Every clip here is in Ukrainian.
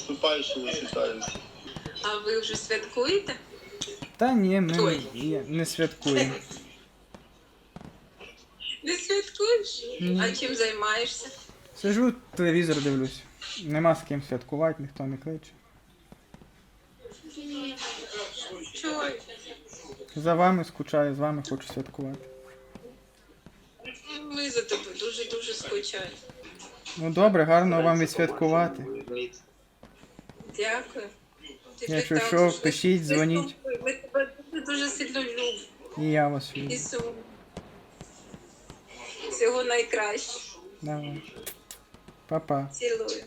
наступаючими вітаюся. А ви вже святкуєте? Та ні, ми Ой. не, не святкуємо. Не святкуєш? Ні. А чим займаєшся? Сижу, телевізор дивлюсь. Нема з ким святкувати, ніхто не кличе. Чого? За вами скучаю, з вами хочу святкувати. Ми за тебе дуже-дуже скучаємо. Ну добре, гарно вам відсвяткувати. Дякую. Ти Якщо питав, що, дуже. пишіть, ти дзвоніть. Ми тебе дуже, дуже сильно любимо. І я вас І люблю. Всього найкращого. Давай. Па-па. Цілую.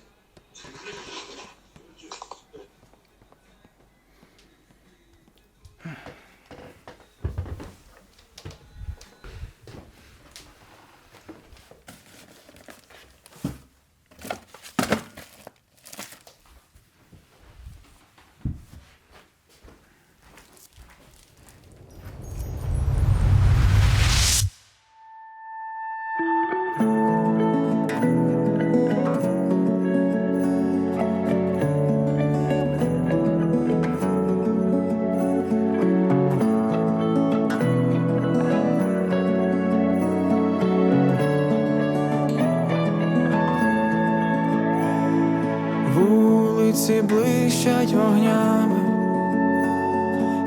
Вулиці блищать вогнями,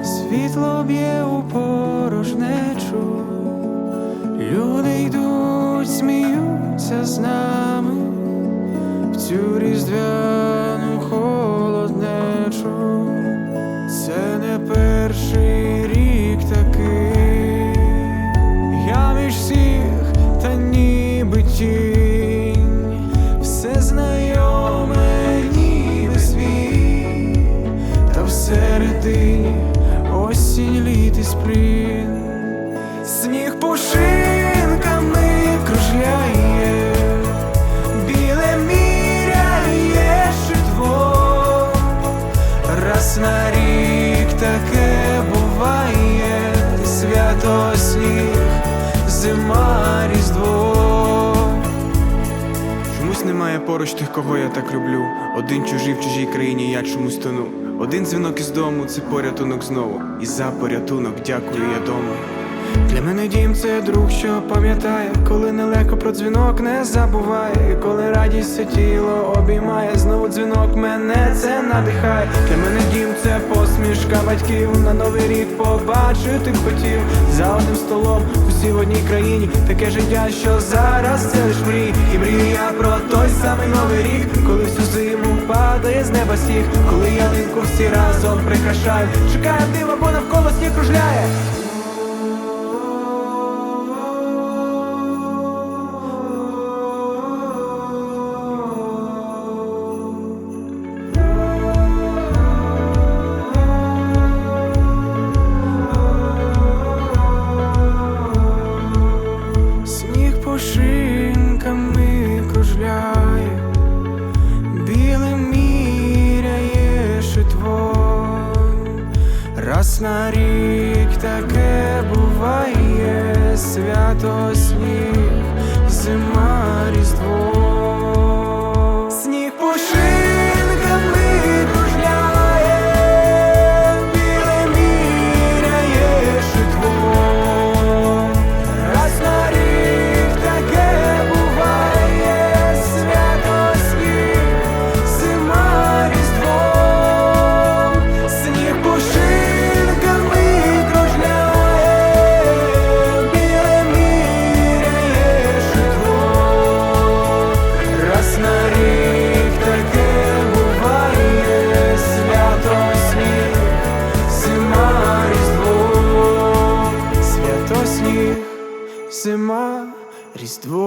світло б'є у порожнечу, люди йдуть, сміються з нами всередині осінь літ і сплін, сніг пушинками кружляє, біле міряє шитво, раз на рік таке буває, свято сніг, зима, різдво. Чомусь немає поруч тих, кого я так люблю. Один чужий в чужій країні, я чомусь тону. Один дзвінок із дому, це порятунок знову. І за порятунок дякую я дому. Для мене дім це друг, що пам'ятає, коли нелегко про дзвінок не забуває, І коли радість все тіло обіймає, знову дзвінок мене це надихає. Для мене дім це посмішка батьків. На новий рік побачити хотів за одним столом, усі в одній країні. Таке життя, що зараз це лиш мрій. І мрію я про той самий новий рік, коли сніг, коли ялинку всі разом прикрашають. Чекає диво, бо навколо сніг кружляє. Раз на рік таке буває, свято сніг, зима, різдво.